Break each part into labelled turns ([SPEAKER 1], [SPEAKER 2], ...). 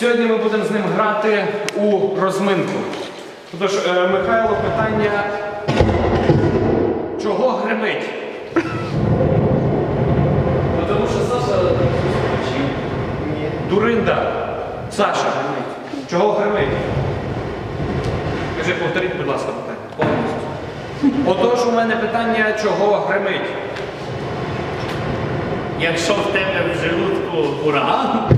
[SPEAKER 1] Сьогодні ми будемо з ним грати у розминку. Тож, е, Михайло, питання. Чого гримить?
[SPEAKER 2] Ну, тому що Саша вчив.
[SPEAKER 1] Дуринда. Саша. Чого гримить? Кажи, повторіть, будь ласка, питання. Отож, у мене питання, чого гримить?
[SPEAKER 2] Якщо в тебе в желудку ураган,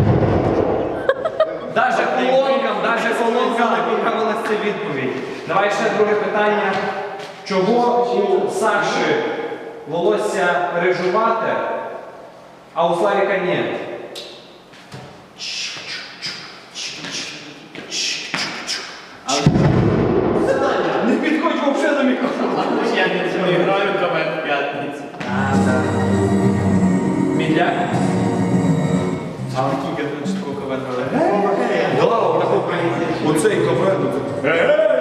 [SPEAKER 1] ця відповідь. Давай ще друге питання. Чого у Саші волосся рижувате, а у Славіка ні? Не підходь взагалі до мікрофону.
[SPEAKER 2] я не граю КВН в п'ятницю.
[SPEAKER 1] Мідляк?
[SPEAKER 2] А кілька тут такого КВН
[SPEAKER 1] Оцей ковен.
[SPEAKER 2] Ей,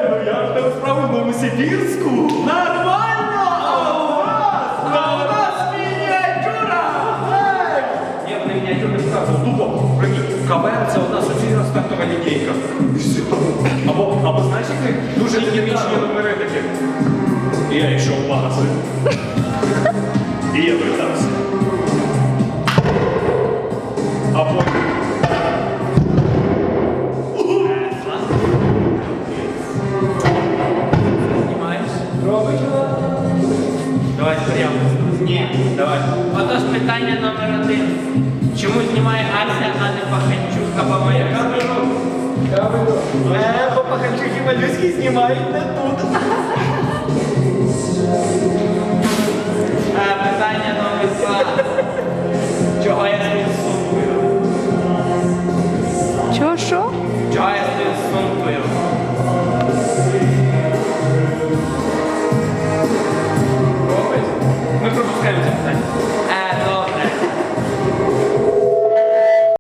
[SPEAKER 2] ну як там справи в Новосибірську? Нормально! А у вас? А у нас мініатюра!
[SPEAKER 1] Ні, вони мініатюрні сказали. Тупо, прикинь, КВН це одна суцільна стартова лінійка. І все. Або, або знаєш, які дуже динамічні номери такі.
[SPEAKER 3] І я йшов в магазин. І я вертався. А потім
[SPEAKER 2] Давай прямо. Ні.
[SPEAKER 1] Давай.
[SPEAKER 4] Отож питання номер один. Чому знімає Ася, а не Паханчук або моя камера?
[SPEAKER 2] Е, бо Паханчук і Малюський знімають не тут.
[SPEAKER 4] time.